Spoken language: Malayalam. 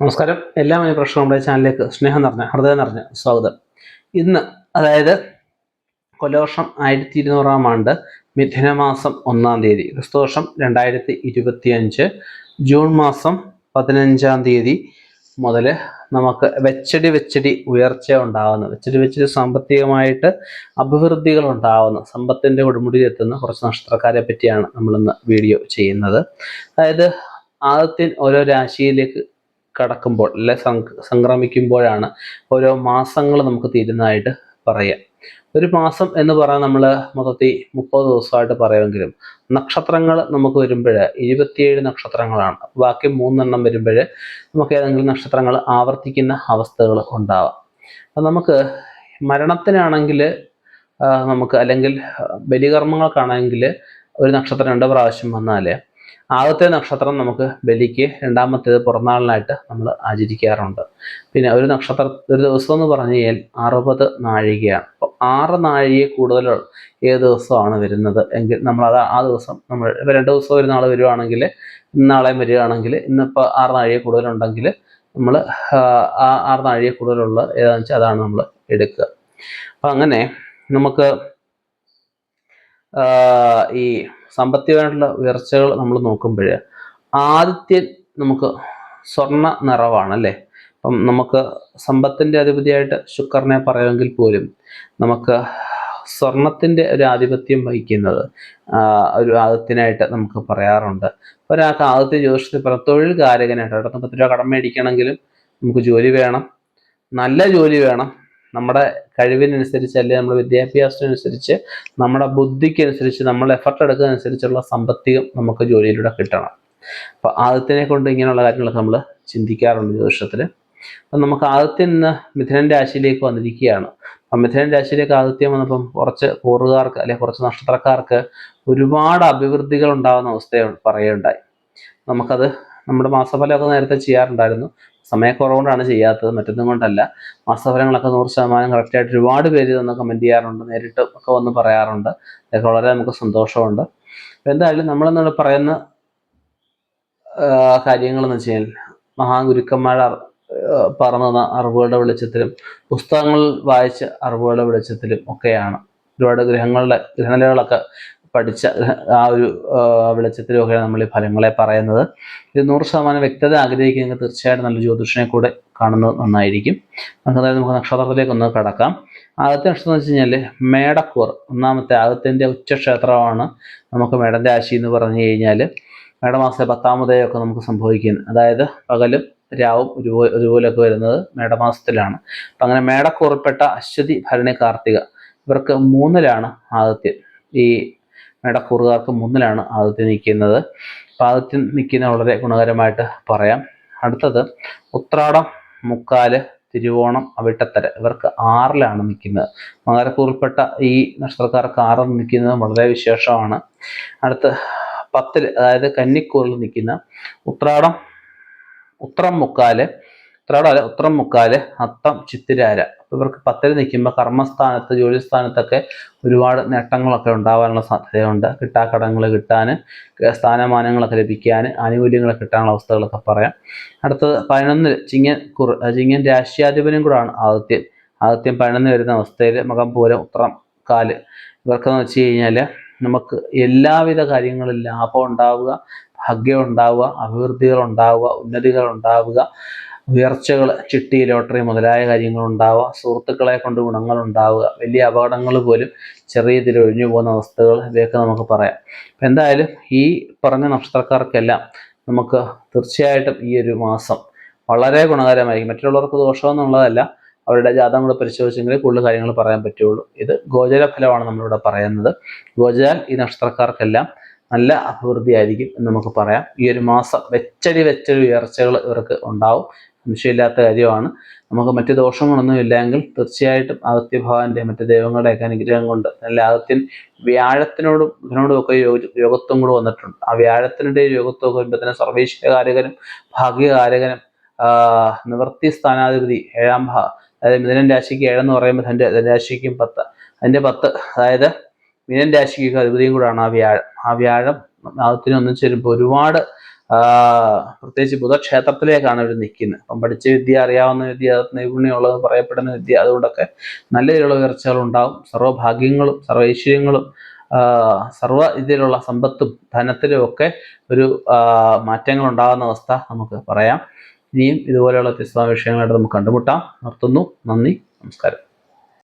നമസ്കാരം. എല്ലാ പ്രശ്നം നമ്മുടെ ചാനലിലേക്ക് സ്നേഹം നിറഞ്ഞ ഹൃദയം നിറഞ്ഞ സ്വാഗതം. ഇന്ന് അതായത് കൊലവർഷം ആയിരത്തി ഇരുന്നൂറാം ആണ്ട് മിഥുനമാസം ഒന്നാം തീയതി ക്രിസ്തുവർഷം രണ്ടായിരത്തി ഇരുപത്തി അഞ്ച് ജൂൺ മാസം പതിനഞ്ചാം തീയതി മുതൽ നമുക്ക് വെച്ചടി വെച്ചടി ഉയർച്ച ഉണ്ടാകുന്നു. വെച്ചടി വെച്ചടി സാമ്പത്തികമായിട്ട് അഭിവൃദ്ധികൾ ഉണ്ടാകുന്നു. സമ്പത്തിന്റെ കൊടുമുടിയിലെത്തുന്ന കുറച്ച് നക്ഷത്രക്കാരെ പറ്റിയാണ് നമ്മളിന്ന് വീഡിയോ ചെയ്യുന്നത്. അതായത് ആദ്യത്തിൽ ഓരോ രാശിയിലേക്ക് കടക്കുമ്പോൾ അല്ലെ സംക്രമിക്കുമ്പോഴാണ് ഓരോ മാസങ്ങൾ നമുക്ക് തീരുന്നതായിട്ട് പറയാം. ഒരു മാസം എന്ന് പറയാൻ നമ്മൾ മൊത്തത്തിൽ മുപ്പത് ദിവസമായിട്ട് പറയുമെങ്കിലും നക്ഷത്രങ്ങൾ നമുക്ക് വരുമ്പോൾ ഇരുപത്തിയേഴ് നക്ഷത്രങ്ങളാണ്. ബാക്കി മൂന്നെണ്ണം വരുമ്പോൾ നമുക്ക് ഏതെങ്കിലും നക്ഷത്രങ്ങൾ ആവർത്തിക്കുന്ന അവസ്ഥകൾ ഉണ്ടാവാം. അപ്പം നമുക്ക് മരണത്തിനാണെങ്കിൽ നമുക്ക് അല്ലെങ്കിൽ ബലികർമ്മങ്ങൾക്കാണെങ്കിൽ ഒരു നക്ഷത്രം രണ്ട് പ്രാവശ്യം വന്നാൽ ആദ്യത്തെ നക്ഷത്രം നമുക്ക് ബലിക്ക് രണ്ടാമത്തേത് പുറന്നാളിനായിട്ട് നമ്മൾ ആചരിക്കാറുണ്ട്. പിന്നെ ഒരു നക്ഷത്ര ഒരു ദിവസം എന്ന് പറഞ്ഞു കഴിഞ്ഞാൽ അറുപത് നാഴികയാണ്. അപ്പോൾ ആറ് നാഴിക കൂടുതൽ ഏത് ദിവസമാണ് വരുന്നത്? എങ്കിൽ നമ്മൾ അത് ആ ദിവസം നമ്മൾ ഇപ്പോൾ രണ്ട് ദിവസം ഒരു നാൾ വരുവാണെങ്കിൽ ഇന്നാളെ വരികയാണെങ്കിൽ ഇന്നിപ്പോൾ ആറ് നാഴിക കൂടുതലുണ്ടെങ്കിൽ നമ്മൾ ആ ആറ് നാഴിക കൂടുതലുള്ള ഏതാണെന്ന് വെച്ചാൽ അതാണ് നമ്മൾ എടുക്കുക. അപ്പം അങ്ങനെ നമുക്ക് ഈ സാമ്പത്തികമായിട്ടുള്ള ഉയർച്ചകൾ നമ്മൾ നോക്കുമ്പോൾ ആദ്യത്തെ നമുക്ക് സ്വർണ നിറവാണ് അല്ലേ അപ്പം നമുക്ക് സമ്പത്തിന്റെ അധിപതിയായിട്ട് ശുക്രനെ പറയുമെങ്കിൽ പോലും നമുക്ക് സ്വർണത്തിന്റെ ഒരു ആധിപത്യം വഹിക്കുന്നത് ഒരു ആദത്തിനായിട്ട് നമുക്ക് പറയാറുണ്ട്. ഒരാൾക്ക് ആദ്യത്തെ ജ്യോതിഷത്തിൽ പറ തൊഴിൽ കാരകനായിട്ട് അവിടെ പത്ത് രൂപ കടം മേടിക്കണമെങ്കിലും നമുക്ക് ജോലി വേണം നല്ല ജോലി വേണം നമ്മുടെ കഴിവിനനുസരിച്ച് അല്ലെങ്കിൽ നമ്മുടെ വിദ്യാഭ്യാസത്തിനനുസരിച്ച് നമ്മുടെ ബുദ്ധിക്കനുസരിച്ച് നമ്മൾ എഫർട്ട് എടുക്കുന്നതനുസരിച്ചുള്ള സമ്പത്തികം നമുക്ക് ജോലിയിലൂടെ കിട്ടണം. അപ്പോൾ ആദ്യത്തിനെ കൊണ്ട് ഇങ്ങനെയുള്ള കാര്യങ്ങളൊക്കെ നമ്മൾ ചിന്തിക്കാറുണ്ട് ജ്യോതിഷത്തിൽ അപ്പം നമുക്ക് ആദ്യത്തിൽ നിന്ന് മിഥുനൻ രാശിയിലേക്ക് വന്നിരിക്കുകയാണ്. അപ്പം മിഥുനൻ രാശിയിലേക്ക് ആദിത്യം വന്നപ്പം കുറച്ച് കൂറുകാർക്ക് അല്ലെങ്കിൽ കുറച്ച് നക്ഷത്രക്കാർക്ക് ഒരുപാട് അഭിവൃദ്ധികൾ ഉണ്ടാകുന്ന അവസ്ഥ പറയുകയുണ്ടായി. നമുക്കത് നമ്മുടെ മാസഫലമൊക്കെ നേരത്തെ ചെയ്യാറുണ്ടായിരുന്നു. സമയക്കുറവുകൊണ്ടാണ് ചെയ്യാത്തത് മറ്റൊന്നും കൊണ്ടല്ല. മാസഫലങ്ങളൊക്കെ നൂറ് ശതമാനം കറക്റ്റായിട്ട് ഒരുപാട് പേര് ഇതൊന്ന് കമന്റ് ചെയ്യാറുണ്ട് നേരിട്ട് ഒക്കെ വന്ന് പറയാറുണ്ട്. അതൊക്കെ വളരെ നമുക്ക് സന്തോഷമുണ്ട്. എന്തായാലും നമ്മളെന്നുള്ള പറയുന്ന കാര്യങ്ങളെന്ന് വെച്ച് കഴിഞ്ഞാൽ മഹാഗുരുക്കന്മാർ പറഞ്ഞു തന്ന അറിവുകളുടെ വെളിച്ചത്തിലും പുസ്തകങ്ങൾ വായിച്ച അറിവുകളുടെ വെളിച്ചത്തിലും ഒക്കെയാണ്. ഒരുപാട് ഗ്രഹങ്ങളുടെ ഗ്രഹനിലകളൊക്കെ പഠിച്ച ആ ഒരു വെളിച്ചത്തിലൊക്കെ നമ്മൾ ഈ ഫലങ്ങളെ പറയുന്നത്. ഇത് നൂറ് ശതമാനം വ്യക്തത ആഗ്രഹിക്കുമെങ്കിൽ തീർച്ചയായിട്ടും നല്ല ജ്യോതിഷനെ കൂടെ കാണുന്നത് നന്നായിരിക്കും. നമുക്ക് അതായത് നമുക്ക് നക്ഷത്രത്തിലേക്ക് ഒന്ന് കടക്കാം. ആദ്യത്തെ നക്ഷത്രം എന്ന് വെച്ച് കഴിഞ്ഞാൽ മേടക്കൂർ ഒന്നാമത്തെ ആദ്യത്തിന്റെ ഉച്ചക്ഷേത്രമാണ് നമുക്ക് മേടന്റെ ആശി എന്ന് പറഞ്ഞു കഴിഞ്ഞാൽ മേടമാസത്തെ പത്താമതയൊക്കെ നമുക്ക് സംഭവിക്കുന്നത് അതായത് പകലും രാവും ഒരുപോലെ ഒരുപോലെയൊക്കെ വരുന്നത് മേടമാസത്തിലാണ്. അപ്പം അങ്ങനെ മേടക്കൂറിൽപ്പെട്ട അശ്വതി ഭരണി കാർത്തിക ഇവർക്ക് മൂന്നിലാണ് ആദിത്യം ഈ മേടക്കൂറുകാർക്ക് മുന്നിലാണ് ആദിത്യം നിൽക്കുന്നത്. അപ്പോൾ ആദിത്യം നിൽക്കുന്ന വളരെ ഗുണകരമായിട്ട് പറയാം. അടുത്തത് ഉത്രാടം മുക്കാൽ തിരുവോണം അവിട്ടത്തര ഇവർക്ക് ആറിലാണ് നിൽക്കുന്നത്. മകരക്കൂറിൽപ്പെട്ട ഈ നക്ഷത്രക്കാർക്ക് ആറിൽ നിൽക്കുന്നത് വളരെ വിശേഷമാണ്. അടുത്ത് പത്തിൽ അതായത് കന്നിക്കൂറിൽ നിൽക്കുന്ന ഉത്രാടം ഉത്രം മുക്കാൽ ഉത്രാടം അല്ല ഉത്രം മുക്കാൽ അത്തം ചിത്തിരാര. ഇവർക്ക് പത്തിൽ നിൽക്കുമ്പോൾ കർമ്മസ്ഥാനത്ത് ജോലി സ്ഥാനത്തൊക്കെ ഒരുപാട് നേട്ടങ്ങളൊക്കെ ഉണ്ടാവാനുള്ള സാധ്യതയുണ്ട്. കിട്ടാക്കടങ്ങൾ കിട്ടാൻ സ്ഥാനമാനങ്ങളൊക്കെ ലഭിക്കാൻ ആനുകൂല്യങ്ങളൊക്കെ കിട്ടാനുള്ള അവസ്ഥകളൊക്കെ പറയാം. അടുത്തത് പതിനൊന്നിൽ ചിങ്ങൻ കുറു ചിങ്ങൻ രാഷ്ട്രീയാധിപനും കൂടാണ് ആദിത്യം ആദിത്യം പതിനൊന്ന് വരുന്ന അവസ്ഥയിൽ മകം പൂരം ഉത്രം കാൽ. ഇവർക്കെന്ന് വെച്ച് കഴിഞ്ഞാൽ നമുക്ക് എല്ലാവിധ കാര്യങ്ങളും ലാഭം ഉണ്ടാവുക ഭാഗ്യം ഉണ്ടാവുക അഭിവൃദ്ധികൾ ഉണ്ടാവുക ഉന്നതികൾ ഉണ്ടാവുക ഉയർച്ചകൾ ചിട്ടി ലോട്ടറി മുതലായ കാര്യങ്ങൾ ഉണ്ടാവുക സുഹൃത്തുക്കളെ കൊണ്ട് ഗുണങ്ങൾ ഉണ്ടാവുക വലിയ അപകടങ്ങൾ പോലും ചെറിയ ഇതിൽ ഒഴിഞ്ഞു പോകുന്ന അവസ്ഥകൾ ഇവയൊക്കെ നമുക്ക് പറയാം. അപ്പം എന്തായാലും ഈ പറഞ്ഞ നക്ഷത്രക്കാർക്കെല്ലാം നമുക്ക് തീർച്ചയായിട്ടും ഈ ഒരു മാസം വളരെ ഗുണകരമായിരിക്കും. മറ്റുള്ളവർക്ക് ദോഷമെന്നുള്ളതല്ല അവരുടെ ജാതകം കൂടെ പരിശോധിച്ചെങ്കിൽ കൂടുതൽ കാര്യങ്ങൾ പറയാൻ പറ്റുള്ളൂ. ഇത് ഗോചര ഫലമാണ് നമ്മളിവിടെ പറയുന്നത്. ഗോചരാൽ ഈ നക്ഷത്രക്കാർക്കെല്ലാം നല്ല അഭിവൃദ്ധി ആയിരിക്കും എന്ന് നമുക്ക് പറയാം. ഈ ഒരു മാസം വെച്ചടി വെച്ചടി ഉയർച്ചകൾ ഇവർക്ക് ഉണ്ടാവും. സംശയമില്ലാത്ത കാര്യമാണ്. നമുക്ക് മറ്റു ദോഷങ്ങളൊന്നും ഇല്ലെങ്കിൽ തീർച്ചയായിട്ടും ആദിത്യഭവാന്റെ മറ്റ് ദൈവങ്ങളുടെയൊക്കെ അനുഗ്രഹം കൊണ്ട് നല്ല ആദിത്യൻ വ്യാഴത്തിനോടും ഇതിനോടും ഒക്കെ യോഗ യോഗത്വം കൂടെ വന്നിട്ടുണ്ട്. ആ വ്യാഴത്തിന്റെ യോഗത്വം വരുമ്പോൾ തന്നെ സർവേശ്വരകാരകനും ഭാഗ്യകാരകനും നിവർത്തി സ്ഥാനാധിപതി ഏഴാം ഭാ അതായത് മിഥുനൻ രാശിക്ക് ഏഴെന്ന് പറയുമ്പോൾ തന്റെ ധനരാശിക്കും പത്ത് അതിന്റെ പത്ത് അതായത് മിഥുനൻ രാശിക്ക് അധിപതിയും കൂടാണ് ആ വ്യാഴം. ആ വ്യാഴം ആദത്തിന് ഒന്നിച്ച് വരുമ്പോൾ ഒരുപാട് പ്രത്യേകിച്ച് ബുധക്ഷേത്രത്തിലേക്കാണ് അവർ നിൽക്കുന്നത് അപ്പം പഠിച്ച വിദ്യ അറിയാവുന്ന വിദ്യ നൈപുണ്യമുള്ളത് പറയപ്പെടുന്ന വിദ്യ അതുകൊണ്ടൊക്കെ നല്ല രീതിയിലുള്ള ഉയർച്ചകൾ ഉണ്ടാവും സർവഭാഗ്യങ്ങളും സർവ സർവ ഇതിലുള്ള രീതിയിലുള്ള സമ്പത്തും ധനത്തിലും ഒക്കെ ഒരു മാറ്റങ്ങൾ ഉണ്ടാകുന്ന അവസ്ഥ നമുക്ക് പറയാം. ഇനിയും ഇതുപോലെയുള്ള വ്യത്യസ്തമായ വിഷയങ്ങളായിട്ട് നമുക്ക് കണ്ടുമുട്ടാം. നിർത്തുന്നു. നന്ദി. നമസ്കാരം.